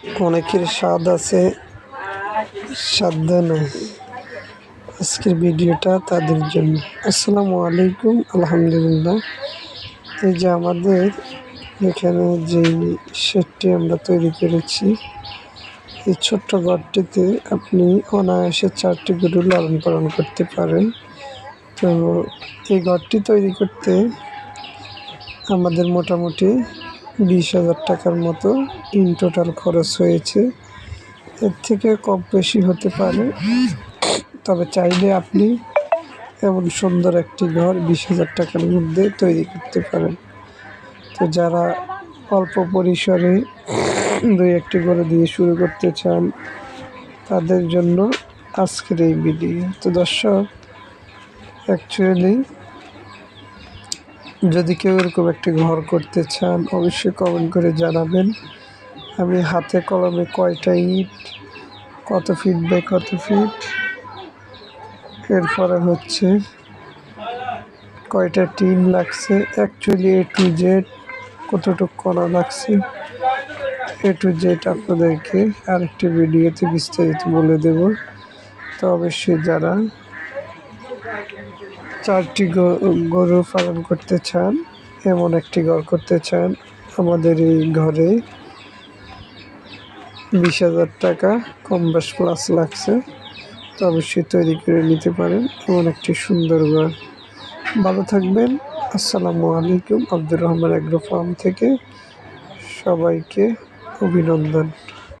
অনেকের স্বাদ আছে সাধ্য নেই আজকের ভিডিওটা তাদের জন্য। আসসালামু আলাইকুম, আলহামদুলিল্লাহ। এই যে আমাদের এখানে যে শেডটি আমরা তৈরি করেছি, এই ছোট্ট ঘরটিতে আপনি অনায়াসে চারটি গরু লালন পালন করতে পারেন। তো এই ঘরটি তৈরি করতে আমাদের মোটামুটি বিশ হাজার টাকার মতো ইন টোটাল খরচ হয়েছে। এর থেকে কম বেশি হতে পারে। তবে চাইলে আপনি এমন সুন্দর একটি ঘর বিশ হাজার টাকার মধ্যে তৈরি করতে পারেন। তো যারা অল্প পরিসরে দুই একটি করে দিয়ে শুরু করতে চান, তাদের জন্য আজকের এই ভিডিও তো দর্শক অ্যাকচুয়ালি যদি কেউ এরকম একটি ঘর করতে চান, অবশ্যই কমেন্ট করে জানাবেন। আমি হাতে কলমে কয়টা ইট, কত ফিট বাই কত ফিট এরপরে হচ্ছে কয়টা টিন লাগছে অ্যাকচুয়ালি এ টু জেড কতটুকু করা লাগছে এ টু জেড আপনাদেরকে আরেকটি ভিডিওতে বিস্তারিত বলে দেব। তো অবশ্যই যারা চারটি গরু পালন করতে চান, এমন একটি ঘর করতে চান আমাদের এই ঘরে। বিশ হাজার টাকা কম বেশ প্লাস লাগছে, তো অবশ্যই তৈরি করে নিতে পারেন, এমন একটি সুন্দর ঘর। ভালো থাকবেন, আসসালামু আলাইকুম, আব্দুর রহমান অ্যাগ্রো ফার্ম থেকে সবাইকে অভিনন্দন।